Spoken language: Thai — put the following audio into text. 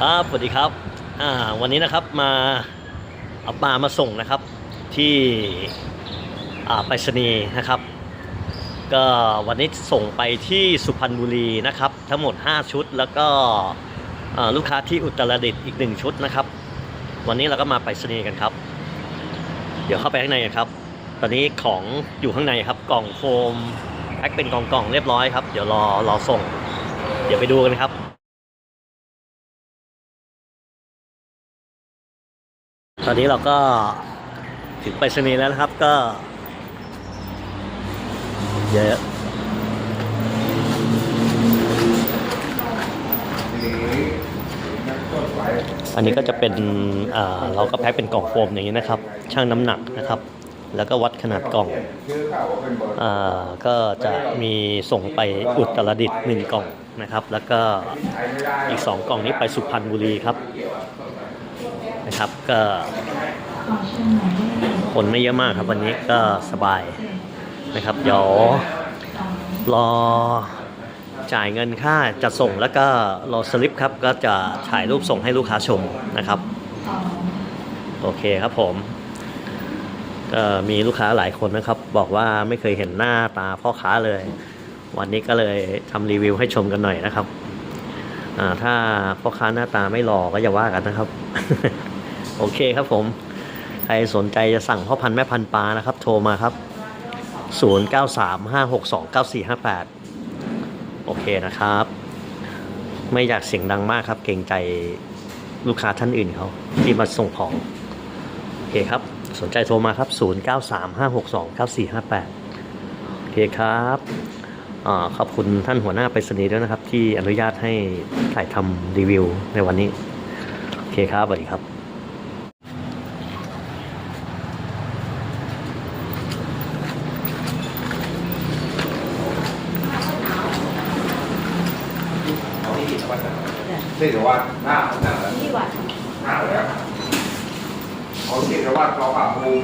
ครับสวัสดีครับอ่าวันนี้นะครับมาเอาปลามาส่งนะครับที่อ่าไปรษณีย์นะครับ ก็วันนี้ส่งไปที่สุพรรณบุรีนะครับ ทั้งหมด 5 ชุด แล้วก็ลูกค้าที่อุตรดิตถ์อีก 1 ชุดนะครับ วันนี้เราก็มาไปรษณีย์กันครับ เดี๋ยวเข้าไปข้างในครับ ตอนนี้ของอยู่ข้างในครับ กล่องโฟมแพ็คเป็นกล่องๆเรียบร้อยครับ เดี๋ยวรอรอส่ง เดี๋ยวไปดูกันครับตอนนี้เราก็ถึงไปรษณีย์แล้วนะครับก็เยอะ อันนี้ก็จะเป็นเราก็แพ็คเป็นกล่องโฟมอย่างนี้นะครับช่างน้ำหนักนะครับ แล้วก็วัดขนาดกล่องอก็จะมีส่งไปอุตรดิตถ์หนึ่งกล่องนะครับ แล้วก็อีกสองกล่องนี้ไปสุพรรณบุรีครับนะครับก็คนไม่เยอะมากครับวันนี้ก็สบายนะครับเดี๋ยวรอ จ่ายเงินค่าจัดส่งแล้วก็รอสลิปครับ ก็จะถ่ายรูปส่งให้ลูกค้าชมนะครับ โอเคครับผมก็มีลูกค้าหลายคนนะครับ บอกว่าไม่เคยเห็นหน้าตาพ่อค้าเลย วันนี้ก็เลยทำรีวิวให้ชมกันหน่อยนะครับถ้าพ่อค้าหน้าตาไม่หล่อก็อย่าว่ากันนะครับ โอเคครับผม ใครสนใจจะสั่งพ่อพันธุ์แม่พันธุ์ปลานะครับ โทรมาครับ 0935629458 โอเคนะครับ ไม่อยากเสียงดังมากครับ เกรงใจลูกค้าท่านอื่นเขาที่มาส่งของ โอเคครับ สนใจโทรมาครับ 0935629458 โอเคครับอขอบคุณท่านหัวหน้าไปรษณีย์ด้วยนะครับ ที่อนุญาตให้ถ่ายทำรีวิวในวันนี้ โอเคครับสวัสดีครับ ที่แต่ว่าหน้าหน้าแล้วที่วัดหน้าแล้วเขาที่แต่ว่าเราปรับปรุง